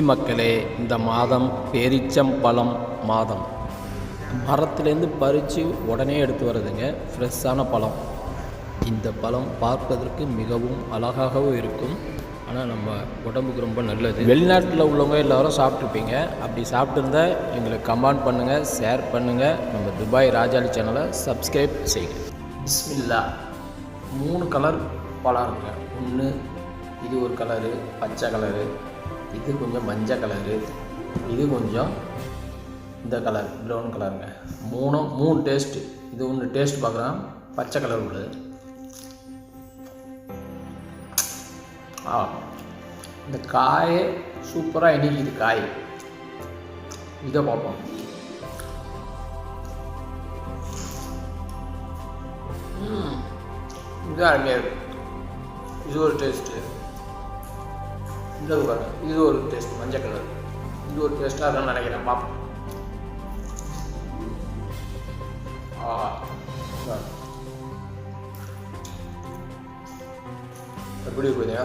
மக்களே இந்த மாதம் பேரிச்சம்பழம் மாதம். மரத்துலேருந்து பறித்து உடனே எடுத்து வருதுங்க ஃப்ரெஷ்ஷான பழம். இந்த பழம் பார்ப்பதற்கு மிகவும் அழகாகவும் இருக்கும். ஆனால் நம்ம உடம்புக்கு ரொம்ப நல்லது. வெளிநாட்டில் உள்ளவங்க எல்லோரும் சாப்பிட்ருப்பீங்க அப்படி சாப்பிட்டுருந்தா எங்களுக்கு கமெண்ட் பண்ணுங்கள் ஷேர் பண்ணுங்கள் நம்ம துபாய் ராஜாலி சேனலை சப்ஸ்கிரைப் செய்யுங்க. பிஸ்மில்லா. மூணு கலர் பழம் இருக்குங்க ஒன்று இது ஒரு கலரு பச்சை கலரு இது கொஞ்சம் மஞ்சள் கலரு. இது கொஞ்சம் இந்த கலர் ப்ரௌன் கலருங்க. மூணும் மூணு டேஸ்ட்டு இது ஒன்று டேஸ்ட் பார்க்குறோம் பச்சை கலர் உள்ளது. ஆ. இந்த காயே சூப்பராக இனிக்குது காய். இதை பார்ப்போம் ம், இது அருமையாக இருக்கு. இது ஒரு டேஸ்ட்டு இந்த பாருங்க இது ஒரு டேஸ்ட் மஞ்சள் கலர். இது ஒரு டேஸ்ட்டாக இருக்கும்னு நினைக்கிறேன். பார்ப்போம் ஆ இந்தா. எப்படி இருக்குதுங்க